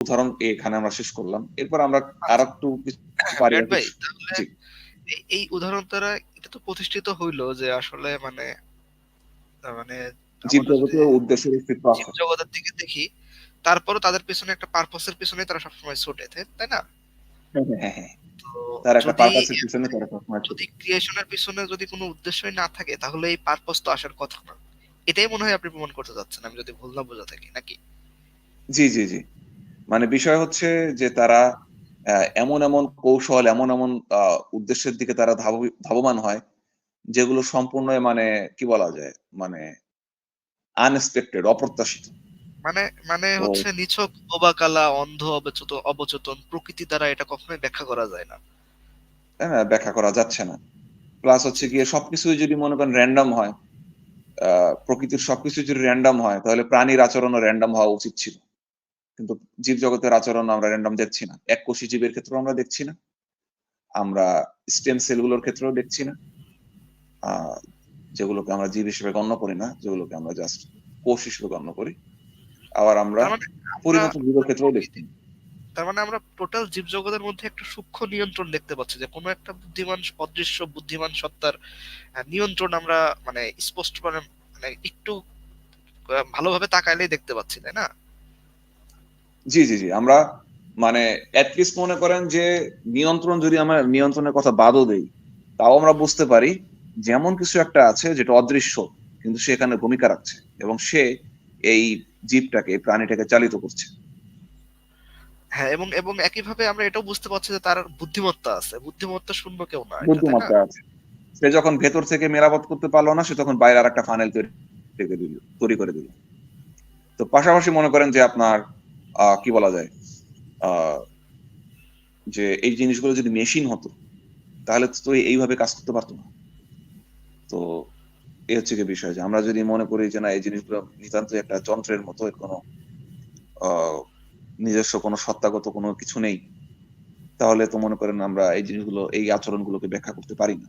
উদাহরণ এখানে আমরা শেষ করলাম। এরপর আমরা আর একটু জি। এই- উদাহরণ দ্বারা এটা তো প্রতিষ্ঠিত হইল যে আসলে মানে মানে জীব আমরা জগতের উদ্দেশ্যের অস্তিত্ব আছে। দিকে দেখি তারপরও তাদের পেছনে একটা পারপাসের পিছনে তারা সবসময় ছোটে তাই- না? হ্যাঁ হ্যাঁ তো তার একটা যদি পিছনে যদি ক্রিয়েশনের পিছনে যদি কোনো উদ্দেশ্যই না থাকে তাহলে এই পারপাস তো আসার কথা না। এটাই মনে হয় আপনি প্রমাণ করতে যাচ্ছেন আমি যদি ভুল না বোঝা থাকি নাকি? জি জি জি। মানে বিষয় হচ্ছে যে তারা এমন এমন কৌশল এমন এমন আহ, উদ্দেশ্যের দিকে তারা ধাব- ধাবমান হয় যেগুলো সম্পূর্ণ মানে কি বলা যায়? মানে আনএক্সপেক্টেড অপ্রত্যাশিত। মানে মানে হচ্ছে নিছক অবাকালা অন্ধ অবচেতন অবচেতন প্রকৃতি দ্বারা এটা কখনোই ব্যাখ্যা করা যায় না। তাই না ব্যাখ্যা করা যাচ্ছে না। প্লাস হচ্ছে গিয়ে সবকিছুই যদি মনে করেন র্যান্ডম হয় আহ, প্রকৃতির সবকিছু যদি র্যান্ডম হয় তাহলে প্রাণীর আচরণও র্যান্ডম হওয়া উচিত ছিল। কিন্তু জীব জগতের আচরণ আমরা র্যান্ডম দেখছি না। এক কোষী জীবের ক্ষেত্রেও আমরা দেখছি না। আমরা স্টেম সেলগুলোর ক্ষেত্রেও দেখছি না। যেগুলোকে আমরা জীব হিসেবে গণ্য করি না যেগুলোকে আমরা জাস্ট কোষ হিসেবে গণ্য করি। আবার আমরা মানে পরিণত জীবের ক্ষেত্রেও দেখছি না। তার মানে আমরা টোটাল জীব জগতের মধ্যে একটা সূক্ষ্ম নিয়ন্ত্রণ দেখতে পাচ্ছি যে কোনো একটা বুদ্ধিমান অদৃশ্য বুদ্ধিমান সত্তার নিয়ন্ত্রণ আমরা মানে স্পষ্ট মানে মানে একটু ভালোভাবে তাকাইলেই দেখতে পাচ্ছি তাই না? জি জি জি আমরা মানে অ্যাটলিস্ট মনে করেন যে নিয়ন্ত্রণ যদি আমরা নিয়ন্ত্রণের কথা বাদও দেই তাও আমরা বুঝতে পারি যেমন কিছু একটা আছে যেটা অদৃশ্য কিন্তু সে এখানে ভূমিকা রাখছে এবং সে এই জীবটাকে প্রাণীটাকে চালিত করছে। হ্যাঁ এবং এবং একইভাবে আমরা এটাও বুঝতে পারছি যে তার বুদ্ধিমত্তা আছে। বুদ্ধিমত্তা শূন্য কেউ না? বুদ্ধিমত্তা আছে। সে যখন ভেতর থেকে মেরামত করতে পারল না সে তখন বাইরে আর একটা ফানেল তৈরি করে দিল। তৈরি করে দিল। তো পাশাপাশি মনে করেন যে আপনার কি বলা যায়? যে এই জিনিসগুলো যদি মেশিন হতো, তাহলে তো এইভাবে কাজ করতে পারতো না। তো এই হচ্ছে কি বিষয় যে আমরা যদি মনে করি যে না, এই জিনিসগুলো নিতান্ত একটা যন্ত্রের মতো কোনো নিজস্ব কোনো সত্তাগত কোনো কিছু নেই, তাহলে তো মনে করেন আমরা এই জিনিসগুলো, এই আচরণগুলোকে ব্যাখ্যা করতে পারি না।